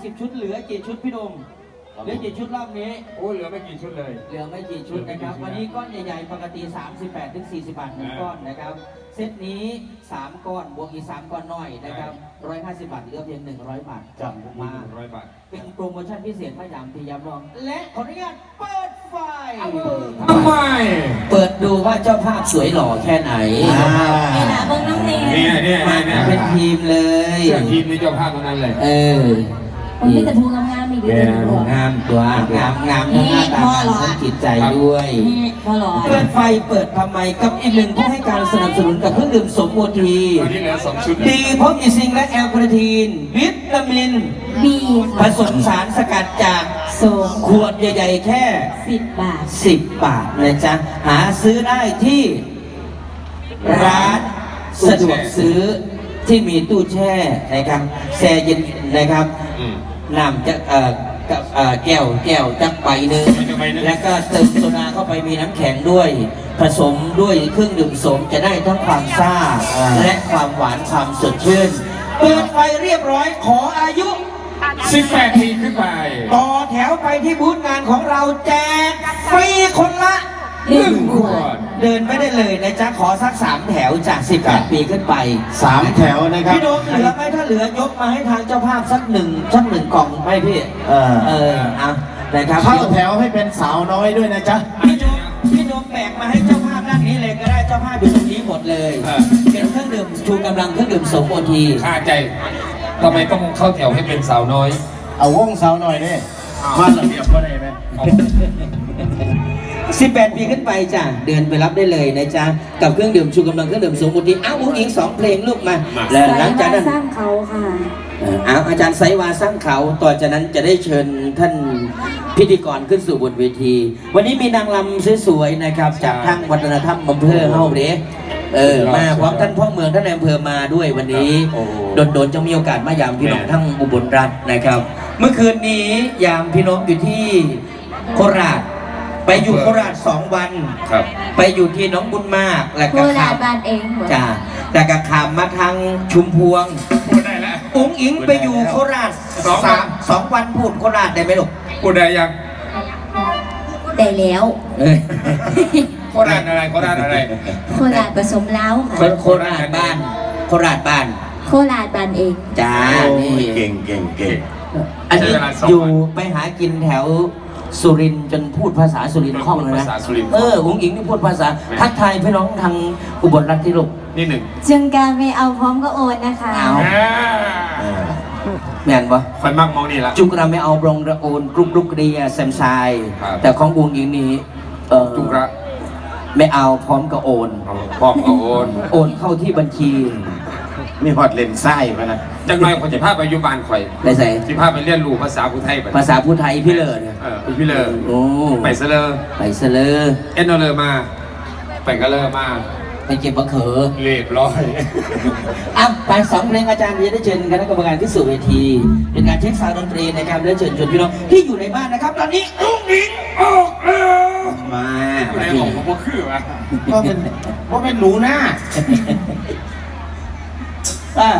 50 ชุดเหลือกี่ชุดพี่ดมเหลือกี่ชุดรอบนี้ โอ้เหลือไม่กี่ชุดเลย เหลือไม่กี่ชุดนะครับ วันนี้ก้อนใหญ่ๆ ปกติ 38ถึง40 บาทหนึ่งก้อนนะครับ เซตนี้ 3 ก้อนบวกอีก 3 ก้อนน้อยนะครับ 150 บาทเหลือเพียง 100 บาทจับมาร้อยบาท เป็นโปรโมชั่นพิเศษมายามพยายามลอง และขออนุญาตเปิดไฟทำไม เปิดดูว่าเจ้าภาพสวยหล่อแค่ไหนไอ้หนาเบิ้งน้ำเนยเนี่ยเนี่ยมาเนี่ยเป็นทีมเลยเสื้อทีมนี้เจ้าภาพทั้งนั้นเลย เออ มันมีแต่ทูงามๆมีดีแกแต่ทูงามตัวงามงามหน้าตางางจิตใจด้วยนี่พอหรอเปิดไฟเปิดทำไมกับอีกหนึ่งผู้ให้การสนับสนุนกับเครื่องดื่มสมโอทีตอนนี้เหลือสองชุดดีเพราะมีซิงและแอลคาทีน วิตามินบีผสมสารสกัดจากโซขวดใหญ่ ๆ แค่สิบบาท 10 บาทนะจ๊ะ หาซื้อได้ที่ ร้านสะดวกซื้อที่มีตู้แช่นะครับแช่เย็นนะครับ น้ำจะเอ่อกับเอ่อแก้วแก้วจักใบหนึ่งจักใบหนึ่ง แล้วก็เติมโซดาเข้าไปมีน้ำแข็งด้วย ผสมด้วยเครื่องดื่มโสมจะได้ทั้งความซ่า และความหวานความสดชื่น เปิดไฟเรียบร้อยขออายุสิบแปดทีขึ้นไป ต่อแถวไปที่บูธงานของเราแจกฟรีคนละ หนึ่งขวด เดินไปได้เลยนะจ๊ะขอสักสามแถวจาก18ปีขึ้นไปสามแถวนะครับพี่โดมเหลือไหมถ้าเหลือยกมาให้ทางเจ้าภาพสักหนึ่งสักหนึ่งกล่องไหมพี่ เออเออเอานะครับเข้าแถวให้เป็นสาวน้อยด้วยนะจ๊ะพี่โดมพี่โดมแบกมาให้เจ้าภาพด้านนี้เลยก็ได้เจ้าภาพอยู่ตรงนี้หมดเลยเออเป็นเครื่องดื่มชูกำลังเครื่องดื่มสมโอทีค่าใจทำไมต้องเข้าแถวให้เป็นสาวน้อย เอาวงสาวหน่อยนี่มาระเบียบก็ได้ไหมเอา 18 ปีขึ้นไปจ้ะ เดินไปรับได้เลยนะจ๊ะ กับเครื่องดื่มชูกำลังเครื่องดื่มสมโอทีอ้าวอุ้งอิงสองเพลงลูกมา แล้วหลังจากนั้นสร้างเขาค่ะเอ่อเอาอาจารย์ไซวาสร้างเขา ต่อจากนั้นจะได้เชิญท่านพิธีกรขึ้นสู่บนเวที วันนี้มีนางลำสวยๆนะครับ จากทางวัฒนธรรมอำเภอเฮาเด้เออมาพร้อมท่านพ่อเมืองท่านนายอำเภอมาด้วยวันนี้โอ้โหโดนๆจะมีโอกาสมายามพี่น้องแม่ทั้งอุบลรัฐนะครับ เมื่อคืนนี้ยามพี่น้องอยู่ที่โคราช ไปอยู่โคราชสองวัน ครับ ไปอยู่ที่หน้องบุญมากและโคก็ราขาชมบ้านเองหัวจ้าแต่ก็ขามมาทางชุมพวง พูดได้แล้ว อุ้งอิงไปอยู่โคราชสองวัน สามสองวันพูดโคราชได้ไหมลูกพูดได้ยังได้แล้ว เอ้ย โคราชอะไรโคราชอะไร โคราชผสมเล้าค่ะโคโคราชบ้าน โคราชบ้านโคราชบ้านเองจ้าโอ้นี่ยเก่งเก่งเก่งอันนี้อยู่ไปหากินแถว สุรินทร์จนพูดภาษาสุรินทร์คล่องเลยนะ ภาษาสุรินทร์ เอออุ้งอิงนี่พูดภาษา ทักทายพี่น้องทางอุบลรัฐที่ลูก นี่หนึ่งจึงการไม่เอาพร้อมก็โอนนะคะ เอาอ่าแม่นปะ คอยมักมองนี่ละ จุกระไม่เอาบรงระโอนกรุกรุกเรียแซมไซายครับ แต่ของอุ้งอิงนี้เออจุกระไม่เอาพร้อมกับโอน เอาพร้อมเอาโอน โอนเข้าที่บัญชี มีฮอดเลนไส้มานะจังไรคนจะพาไปอยุบานข่อยได้ใส่ที่พาไปเรียนรู้ภาษาพูไทยไปภาษาพูดไทยพี่เลิศเนี่ยเออไปพี่เลอโอ้ไปเสลอไปเสลอเอ็นโนเลอมา ไปก็เลอมาไปเก็บมะเขือเรียบร้อยอะไปสองเพลงอาจารย์จะได้เชิญคณะกรรมการขึ้นสู่เวที เป็นการเช็คซาวด์ดนตรีนะครับได้เชิญชวนพี่น้องที่อยู่ในบ้านนะครับ ตอนนี้อุ้งอิงออกแล้วมาอยู่ในมาของผมก็คือวะก็เป็นก็เป็นหนูหน้า อ่